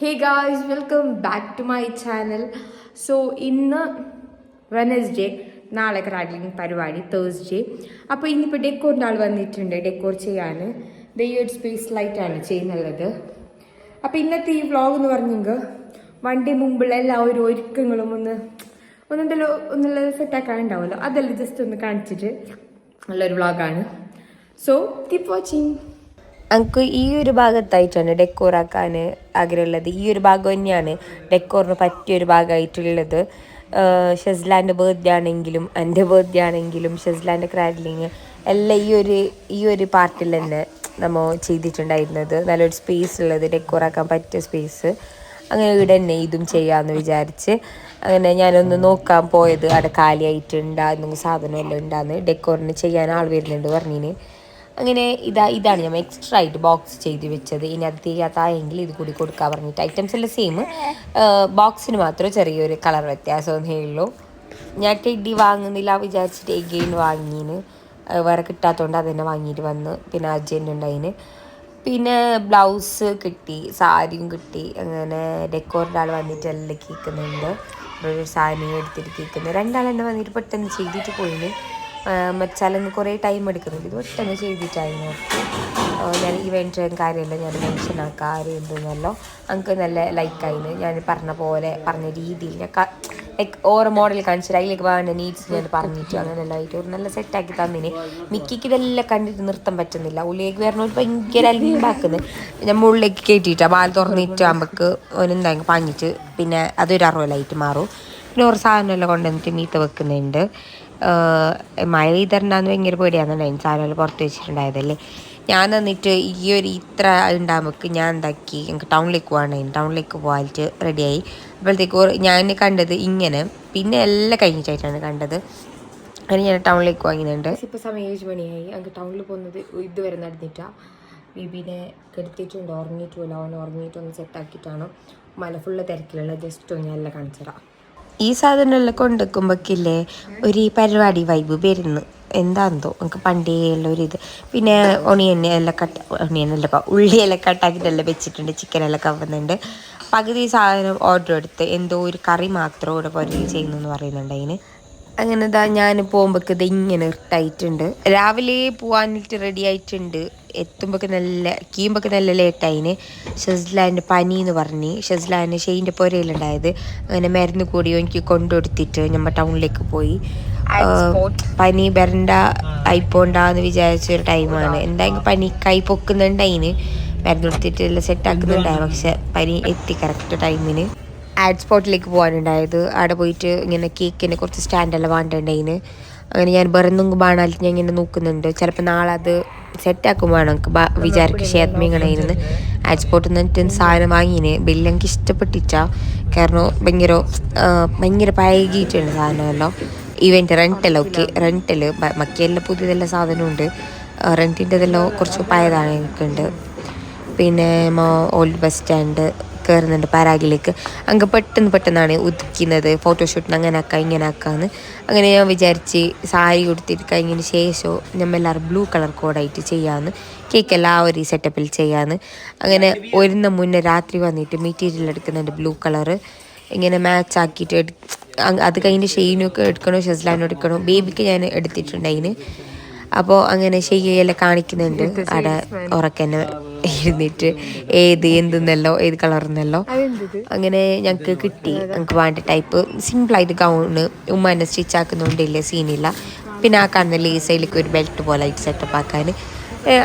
Hey guys welcome back to my channel so ഇന്ന് Wednesday നാളെ cradling പരിപാടി Thursday അപ്പോൾ ഇന്നിപ്പോൾ ഡെക്കോറിന്റെ ആൾ വന്നിട്ടുണ്ട് ഡെക്കോർ ചെയ്യാൻ ദയ്യോട് സ്പേസ് ലൈറ്റാണ് ചെയ്യുന്നുള്ളത്. അപ്പോൾ ഇന്നത്തെ ഈ വ്ളോഗ് എന്ന് പറഞ്ഞെങ്കിൽ വണ്ടി മുമ്പുള്ള എല്ലാ ഒരു ഒരുക്കങ്ങളും ഒന്ന് ഒന്നെന്തല്ലോ ഒന്നുള്ള സെറ്റാക്കാൻ ഉണ്ടാവുമല്ലോ അതെല്ലാം ജസ്റ്റ് ഒന്ന് കാണിച്ചിട്ട്. നല്ലൊരു വ്ളോഗാണ് സോ കീപ് വാച്ചിങ് എനിക്ക് ഈ ഒരു ഭാഗത്തായിട്ടാണ് ഡെക്കോർ ആക്കാൻ ആഗ്രഹമുള്ളത്. ഈ ഒരു ഭാഗം തന്നെയാണ് ഡെക്കോറിന് പറ്റിയൊരു ഭാഗമായിട്ടുള്ളത്. ഷെസ്ലാന്റെ ബർത്ത്ഡേ ആണെങ്കിലും എന്റെ ബർത്ത്ഡേ ആണെങ്കിലും ഷെസ്ലാന്റെ ക്രാഡ്ലിങ് എല്ലാം ഈ ഒരു ഈ ഒരു പാർട്ടിൽ തന്നെ നമ്മൾ ചെയ്തിട്ടുണ്ടായിരുന്നത്. നല്ലൊരു സ്പേസ് ഉള്ളത് ഡെക്കോർ ആക്കാൻ പറ്റിയ സ്പേസ് അങ്ങനെ ഇവിടെ തന്നെ ഇതും ചെയ്യാമെന്ന് വിചാരിച്ച് അങ്ങനെ ഞാനൊന്ന് നോക്കാൻ പോയത്. അവിടെ കാലിയായിട്ടുണ്ടാ സാധനമെല്ലാം ഉണ്ടാന്ന് ഡെക്കോറിന് ചെയ്യാൻ ആൾ വരുന്നുണ്ട് പറഞ്ഞിന്. അങ്ങനെ ഇതാ ഇതാണ് ഞാൻ എക്സ്ട്രാ ആയിട്ട് ബോക്സ് ചെയ്ത് വെച്ചത്. ഇനി അത് തീരാത്തായെങ്കിൽ ഇത് കൂടി കൊടുക്കാൻ പറഞ്ഞിട്ട് ഐറ്റംസ് എല്ലാം സെയിം ബോക്സിന് മാത്രം ചെറിയൊരു കളർ വ്യത്യാസമൊന്നേ ഉള്ളൂ. ഞാൻ ടെഡി വാങ്ങുന്നില്ല വിചാരിച്ചിട്ട് എഗെയിൻ വാങ്ങിന്. വേറെ കിട്ടാത്തതുകൊണ്ട് അത് തന്നെ വാങ്ങിയിട്ട് വന്ന്. പിന്നെ അർജന്റ് ഉണ്ടായിന്. പിന്നെ ബ്ലൗസ് കിട്ടി സാരിയും കിട്ടി. അങ്ങനെ ഡെക്കോറിന്റെ ആൾ വന്നിട്ട് എല്ലാം കേൾക്കുന്നുണ്ട് ഒരു സാരി എടുത്തിട്ട് കേൾക്കുന്നത് രണ്ടാളെന്നെ വന്നിട്ട് പെട്ടെന്ന് ചെയ്തിട്ട് പോയിന്. മച്ചാലൊന്ന് കുറേ ടൈം എടുക്കുന്നുണ്ട് ഇത് പെട്ടെന്ന് ചെയ്തിട്ടായി നോക്കി ഞാൻ ഇവന്റ് കാര്യമല്ല ഞാൻ മെൻഷൻ എന്തെന്നല്ലോ എനിക്ക് നല്ല ലൈക്കായിന് ഞാൻ പറഞ്ഞ പോലെ പറഞ്ഞ രീതിയിൽ ഞാൻ ലൈക്ക് ഓരോ മോഡൽ കാണിച്ചിട്ട് അതിലേക്ക് വേണ്ട നീഡ്സ് ഞാൻ പറഞ്ഞിട്ട് അങ്ങനെയെല്ലാം ആയിട്ട് ഒരു നല്ല സെറ്റാക്കി തന്നിന്. മിക്കിക്ക് ഇതെല്ലാം കണ്ടിട്ട് നിർത്താൻ പറ്റുന്നില്ല. ഉള്ളിലേക്ക് വരണ ഭയങ്കര അലിമ്പാക്കുന്നത് ഞാൻ മുകളിലേക്ക് കയറ്റിയിട്ടാണ് പാൽ തുറന്നിട്ട് ആകുമ്പോൾക്ക് ഒരെന്താ പാഞ്ഞിട്ട് പിന്നെ അതൊരു ലൈറ്റ് മാറും. പിന്നെ ഒരു സാധനമെല്ലാം കൊണ്ടുവന്നിട്ട് മീത്ത വെക്കുന്നുണ്ട്. മഴ പെയ്തിട്ടുണ്ടാകുന്ന ഭയങ്കര പേടിയാണെന്നുണ്ടായിരുന്നു സാധനങ്ങൾ പുറത്ത് വെച്ചിട്ടുണ്ടായതല്ലേ. ഞാൻ എന്നിട്ട് ഈ ഒരു ഇത്ര ഉണ്ടാകുമ്പോൾ ഞാൻ എന്താക്കി എനിക്ക് ടൗണിലേക്ക് പോകാനായിരുന്നു ടൗണിലേക്ക് പോകാനായിട്ട് റെഡിയായി അപ്പോഴത്തേക്ക് ഞാൻ കണ്ടത് ഇങ്ങനെ. പിന്നെ എല്ലാം കഴിഞ്ഞിട്ടായിട്ടാണ് കണ്ടത്. അങ്ങനെ ഞാൻ ടൗണിലേക്ക് വാങ്ങിയിട്ടുണ്ട് ഇപ്പോൾ സമയം ഏഴ് മണിയായി. അങ്ങ് ടൗണിൽ പോകുന്നത് ഇതുവരെ നടന്നിട്ടാണ് ബീബിനെ കെടുത്തിട്ടുണ്ട് ഉറങ്ങിയിട്ടുമില്ല അവൻ ഉറങ്ങിയിട്ടൊന്ന് സെറ്റാക്കിയിട്ടാണ് മല ഫുള്ള് തിരക്കിലുള്ള ജസ്റ്റ് ഒന്ന് എല്ലാം കാണിച്ചിടാം ഈ സാധനമെല്ലാം കൊണ്ടുവെക്കുമ്പോഴേക്കില്ലേ ഒരു പരിപാടി വൈബ് വരുന്നു. എന്താണെന്തോ നമുക്ക് പണ്ടേ ഉള്ള ഒരു ഇത്. പിന്നെ ഒണിയൻ എല്ലാം കട്ട് ഒണിയൻ അല്ല ഉള്ളിയെല്ലാം കട്ടാക്കിയിട്ടെല്ലാം വെച്ചിട്ടുണ്ട്. ചിക്കനെല്ലാം കവുന്നുണ്ട്. പകുതി സാധനം ഓർഡർ എടുത്ത് എന്തോ ഒരു കറി മാത്രം ഇവിടെ പൊരി ചെയ്യുന്നു എന്ന് പറയുന്നുണ്ട് അതിന്. അങ്ങനെ ഇതാ ഞാൻ പോകുമ്പോഴേക്ക് ഇത് ഇങ്ങനെ ഇട്ടായിട്ടുണ്ട്. രാവിലെ പോകാനിട്ട് റെഡി ആയിട്ടുണ്ട്. എത്തുമ്പോഴേക്ക് നല്ല കീയുമ്പോഴേക്ക് നല്ല ലേറ്റായിന് ഷെസ്ലാന്റെ പനി എന്ന് പറഞ്ഞ് ഷെസ്ലാന് ഷെയിന്റെ പുരയിലുണ്ടായത്. അങ്ങനെ മരുന്ന് കൂടി എനിക്ക് കൊണ്ടുകൊടുത്തിട്ട് നമ്മൾ ടൗണിലേക്ക് പോയി. പനി വരണ്ട ആയിപ്പോണ്ടാന്ന് വിചാരിച്ച ഒരു ടൈമാണ് എന്തായാലും പനി കൈ പൊക്കുന്നുണ്ട് അതിന് മരുന്ന് കൊടുത്തിട്ട് എല്ലാം സെറ്റാക്കുന്നുണ്ടായി പക്ഷെ പനി എത്തി കറക്റ്റ് ടൈമിന് ആഡ് സ്പോട്ടിലേക്ക് പോകാനുണ്ടായത്. അവിടെ പോയിട്ട് ഇങ്ങനെ കേക്കിന് കുറച്ച് സ്റ്റാൻഡെല്ലാം വേണ്ടിണ്ടായിന് അങ്ങനെ ഞാൻ വെറുതെ ബാണാലിട്ട് ഞാൻ ഇങ്ങനെ നോക്കുന്നുണ്ട്. ചിലപ്പോൾ നാളെ അത് സെറ്റാക്കും വേണം എനിക്ക് വിചാരിക്കും ഷേത്മിങ്ങണേന്ന് ആഡ് സ്പോട്ടിൽ നിന്നിട്ട് സാധനം വാങ്ങിന്. ബില്ല് എനിക്ക് ഇഷ്ടപ്പെട്ടിട്ടാ. കാരണം ഭയങ്കര ഭയങ്കര പഴകിയിട്ടുണ്ട് സാധനമല്ലോ. ഇവന്റെ റെന്റെല്ലാം ഓക്കെ റെന്റൽ മക്കിയെല്ലാം പുതിയതെല്ലാം സാധനമുണ്ട്. റെന്റിന്റെതെല്ലാം കുറച്ച് പഴയതാണ് എനിക്കുണ്ട് പിന്നെ ഓൾഡ് ബസ് സ്റ്റാൻഡ് കയറുന്നുണ്ട് പരാഗിലേക്ക്. അങ്ങ് പെട്ടെന്ന് പെട്ടെന്നാണ് ഉദിക്കുന്നത്. ഫോട്ടോഷൂട്ടിന് അങ്ങനെ ആക്കാം ഇങ്ങനെ ആക്കാന്ന് അങ്ങനെ ഞാൻ വിചാരിച്ച് സാരി കൊടുത്തിട്ട് കഴിഞ്ഞതിന് ശേഷം നമ്മൾ എല്ലാവരും ബ്ലൂ കളർ കോഡായിട്ട് ചെയ്യാമെന്ന് കേക്കെല്ലാം ആ ഒരു സെറ്റപ്പിൽ ചെയ്യാമെന്ന് അങ്ങനെ ഒരുന്ന മുന്നേ രാത്രി വന്നിട്ട് മെറ്റീരിയൽ എടുക്കുന്നുണ്ട് ബ്ലൂ കളറ് ഇങ്ങനെ മാച്ച് ആക്കിയിട്ട് എടു അത് കഴിഞ്ഞ് ഷെയ്നൊക്കെ എടുക്കണോ ഷെസ്ലാനും എടുക്കണോ? ബേബിക്ക് ഞാൻ എടുത്തിട്ടുണ്ടായിന് അപ്പോൾ അങ്ങനെ ഷെയ്യെല്ലാം കാണിക്കുന്നുണ്ട്. അവിടെ ഉറക്കന്നെ. ഇരുന്നിട്ട് ഏത് എന്തെന്നല്ലോ ഏത് കളർന്നല്ലോ അങ്ങനെ ഞങ്ങൾക്ക് കിട്ടി. ഞങ്ങൾക്ക് വേണ്ട ടൈപ്പ് സിമ്പിളായിട്ട് ഗൗണ് ഉമ്മാനെ സ്റ്റിച്ച് ആക്കുന്നതുകൊണ്ടില്ല സീനില്ല. പിന്നെ ആ കാണുന്ന ലേസയിലേക്ക് ഒരു ബെൽറ്റ് പോലെ ആയിട്ട് സെറ്റപ്പ് ആക്കാൻ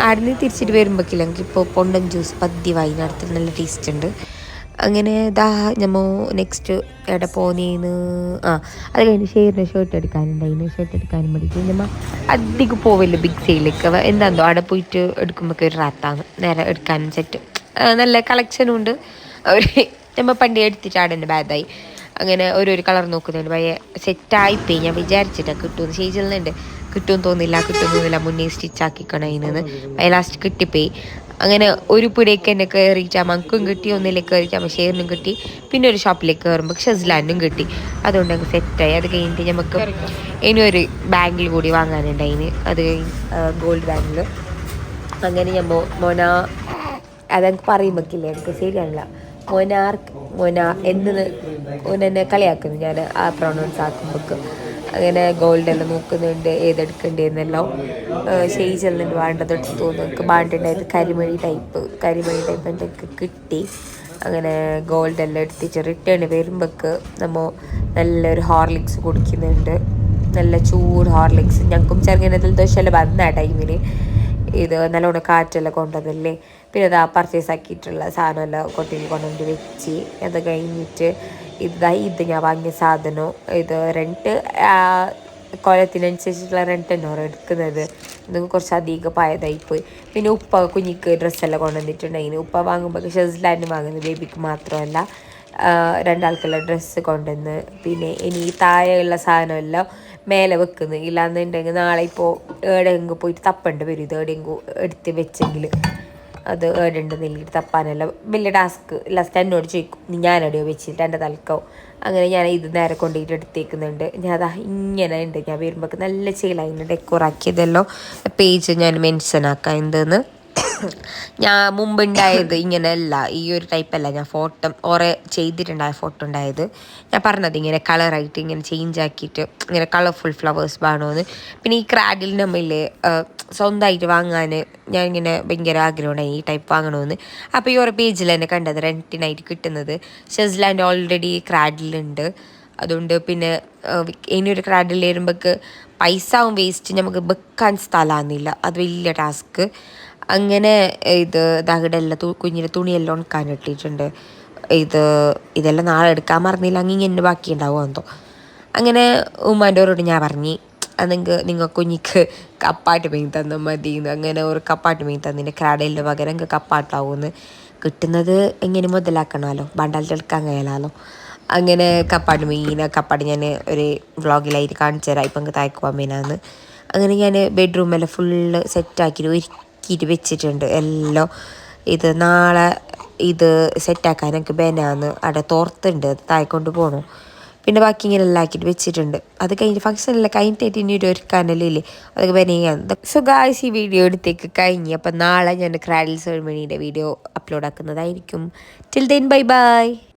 അവിടുന്ന് തിരിച്ചിട്ട് വരുമ്പോഴേക്കില്ല ഞങ്ങൾക്ക് ഇപ്പോൾ പൊണ്ടൻ ജ്യൂസ് പതിവായി. നടത്തുന്ന നല്ല ടേസ്റ്റ് ഉണ്ട്. അങ്ങനെ ദാ ഞമ്മ നെക്സ്റ്റ് എവിടെ പോന്നേന്ന്? ആ അത് കഴിഞ്ഞ് ഷെയറിന് ഷർട്ട് എടുക്കാനുണ്ടായിന് ഷർട്ട് എടുക്കാനും വേണ്ടിയിട്ട് ഞമ്മ അധികം പോവില്ല ബിഗ് സെയിലേക്ക് എന്താന്തോ അവിടെ പോയിട്ട് എടുക്കുമ്പോൾ ഒരു റാത്താണ്. നേരെ എടുക്കാനും സെറ്റ് നല്ല കളക്ഷനും ഉണ്ട്. അവർ നമ്മ പണ്ടി എടുത്തിട്ട് അവിടെ തന്നെ ബാഗായി അങ്ങനെ ഓരോരു കളർ നോക്കുന്നുണ്ട് ഭയ സെറ്റായിപ്പോയി ഞാൻ വിചാരിച്ചിട്ടാണ് കിട്ടുമെന്ന് ശരിച്ചില്ലുണ്ട് കിട്ടുമെന്ന് തോന്നില്ല കിട്ടുമെന്നില്ല മുന്നേ സ്റ്റിച്ച് ആക്കിക്കണം അതിന് ലാസ്റ്റ് കിട്ടിപ്പോയി. അങ്ങനെ ഒരു പുരയ്ക്ക് തന്നെ കയറിയിട്ട് മങ്കും കിട്ടി ഒന്നിലേക്ക് കയറിയിട്ട് അമ്മ കിട്ടി പിന്നെ ഒരു ഷോപ്പിലേക്ക് കയറുമ്പോൾ ഷെസ്ലാനും കിട്ടി. അതുകൊണ്ട് അങ്ങ് സെറ്റായി. അത് കഴിഞ്ഞിട്ട് നമുക്ക് ഇനി ഒരു ബാങ്കിൽ കൂടി വാങ്ങാനുണ്ട് അതിന് അത് ഗോൾഡ് ബാങ്കിൽ അങ്ങനെ ഞാൻ മോന അതങ്ങ് പറയുമ്പോക്കില്ല എനിക്ക് ശരിയല്ല മോനാർക്ക് മൊന എന്ന് ഓനെന്നെ കളിയാക്കുന്നു. ഞാൻ ആ പ്രൊണൗൺസ് ആക്കുമ്പോൾക്ക് അങ്ങനെ ഗോൾഡ് എല്ലാം നോക്കുന്നുണ്ട് ഏതെടുക്കണ്ടേന്നെല്ലാം ഷെയ് ചെല്ലുന്നുണ്ട് വേണ്ടത് എടുത്ത് തോന്നുന്നു. എനിക്ക് വേണ്ടിണ്ടായത് കരിമണി ടൈപ്പ് കരിമണി ടൈപ്പ് എന്റെ കിട്ടി. അങ്ങനെ ഗോൾഡ് എല്ലാം എടുത്തിട്ട് റിട്ടേൺ വരുമ്പോൾക്ക് നമ്മൾ നല്ലൊരു ഹോർലിക്സ് കുടിക്കുന്നുണ്ട്. നല്ല ചൂട് ഹോർലിക്സ് ഞങ്ങൾക്കും ചെറുങ്ങനെ ദോശയെല്ലാം വന്ന ടൈമിന് ഇത് നല്ലോണം കാറ്റെല്ലാം കൊണ്ടതല്ലേ. പിന്നെ അത് പർച്ചേസ് ആക്കിയിട്ടുള്ള സാധനമെല്ലാം കൊട്ടിയിൽ കൊണ്ടുവന്ന് വെച്ച്. അത് കഴിഞ്ഞിട്ട് ഇതാ ഇത് ഞാൻ വാങ്ങിയ സാധനം. ഇത് റെന്റ് കൊലത്തിനനുസരിച്ചിട്ടുള്ള റെന്റ് തന്നെയാണ് എടുക്കുന്നത്. ഇത് കുറച്ച് അധികം പായതായി പോയി. പിന്നെ ഉപ്പ കുഞ്ഞിക്ക് ഡ്രസ്സെല്ലാം കൊണ്ടുവന്നിട്ടുണ്ടായിരുന്നു. ഉപ്പ വാങ്ങുമ്പോൾ ഷെസ്ലാൻഡ് വാങ്ങുന്നത് ബേബിക്ക് മാത്രമല്ല രണ്ടാൾക്കുള്ള ഡ്രസ്സ് കൊണ്ടുവന്ന് പിന്നെ ഇനി താഴെയുള്ള സാധനമെല്ലാം മേലെ വെക്കുന്നു. ഇല്ലാന്നുണ്ടെങ്കിൽ നാളെ ഇപ്പോൾ എവിടെയെങ്കിലും പോയിട്ട് തപ്പേണ്ടി വരും. ഇത് എവിടെയെങ്കിലും എടുത്ത് വെച്ചെങ്കിൽ അത് ഏടുണ്ടെന്നില്ല തപ്പാനെല്ലാം വലിയ ടാസ്ക് ലാസ്റ്റ് എന്നോട് ചോദിക്കും "നീ ഞാനെവിടെയോ വെച്ചിട്ട് എന്റെ തലക്കോ? അങ്ങനെ ഞാൻ ഇത് നേരെ കൊണ്ടുപോയിട്ട് എടുത്തേക്കുന്നുണ്ട്. ഞാൻ അതാ ഇങ്ങനെ ഉണ്ട്. ഞാൻ വരുമ്പോൾ നല്ല ചെയ്യലായി ഡെക്കോറാക്കിയതല്ലോ പേജ് ഞാൻ മെൻഷൻ ആക്കാം. എന്തെന്ന്? ഞാൻ മുമ്പുണ്ടായത് ഇങ്ങനെയല്ല ഈ ഒരു ടൈപ്പല്ല ഞാൻ ഫോട്ടോ ഓറെ ചെയ്തിട്ടുണ്ടായ ഫോട്ടോ ഉണ്ടായത്. ഞാൻ പറഞ്ഞത് ഇങ്ങനെ കളറായിട്ട് ഇങ്ങനെ ചേഞ്ച് ആക്കിയിട്ട് ഇങ്ങനെ കളർഫുൾ ഫ്ലവേഴ്സ് വേണമെന്ന് പിന്നെ ഈ ക്രാഡിൽ നമ്മിൽ സ്വന്തമായിട്ട് വാങ്ങാൻ ഞാൻ ഇങ്ങനെ ഭയങ്കര ആഗ്രഹമുണ്ടായി ഈ ടൈപ്പ് വാങ്ങണമെന്ന് അപ്പോൾ ഈ ഒരു പേജിൽ തന്നെ കണ്ടത് റെന്റിനായിട്ട് കിട്ടുന്നത്. സ്വിറ്റ്സർലാൻഡ് ഓൾറെഡി ക്രാഡിലുണ്ട് അതുകൊണ്ട് പിന്നെ ഇനി ഒരു ക്രാഡിൽ വരുമ്പോൾ പൈസ ആവും വേസ്റ്റ് നമുക്ക് വെക്കാൻ സ്ഥലമാകുന്നില്ല അത് വലിയ ടാസ്ക് അങ്ങനെ ഇത് ദാഹിടെല്ലാം കുഞ്ഞിന്റെ തുണിയെല്ലാം ഉണക്കാൻ ഇട്ടിട്ടുണ്ട്. ഇത് ഇതെല്ലാം നാളെ എടുക്കാൻ മറന്നില്ല. അങ്ങനെ ഇങ്ങനെ ബാക്കി ഉണ്ടാവും എന്തോ. അങ്ങനെ ഉമ്മാന്റെവരോട് ഞാൻ പറഞ്ഞു അതെങ്കിൽ നിങ്ങൾ കുഞ്ഞിക്ക് കപ്പാട്ട് മീൻ തന്നാൽ മതി അങ്ങനെ ഒരു കപ്പാട്ട് മീൻ തന്നിന്റെ കടയിൽ പകരം കപ്പാട്ടാവുമെന്ന്. കിട്ടുന്നത് എങ്ങനെ മുതലാക്കണമല്ലോ. ബണ്ടാലിട്ട് എടുക്കാൻ കഴിയാലോ അങ്ങനെ കപ്പാട്ട് മീൻ കപ്പാട് ഞാൻ ഒരു വ്ളോഗിലായിട്ട് കാണിച്ചു തരാം. ഇപ്പം തായ്ക്കുവാൻ മീനാന്ന് അങ്ങനെ ഞാൻ ബെഡ്റൂമെല്ലാം ഫുള്ള് സെറ്റാക്കിയിട്ട് ഒരുക്കിയിട്ട് വെച്ചിട്ടുണ്ട്. എല്ലാം ഇത് നാളെ ഇത് സെറ്റാക്കാൻ എനിക്ക് ബെനാന്ന് അവിടെ തോർത്തുണ്ട്. തായ്ക്കൊണ്ട് പോകണം പിന്നെ ബാക്കി ഇങ്ങനെ എല്ലാം ആക്കിയിട്ട് വെച്ചിട്ടുണ്ട്. അത് കഴിഞ്ഞ് ഫംഗ്ഷനെല്ലാം കഴിഞ്ഞിട്ട് ഇനി ഒരു ഒരുക്കാനല്ലേ അതൊക്കെ ബനിയാണ് സോ ഗായ്സ് ഈ വീഡിയോ എടുത്തേക്ക് കഴിഞ്ഞ്. അപ്പം നാളെ ഞാൻ ക്രാഡിൽ സെറമണീന്റെ video upload ആക്കുന്നതായിരിക്കും. Till then bye bye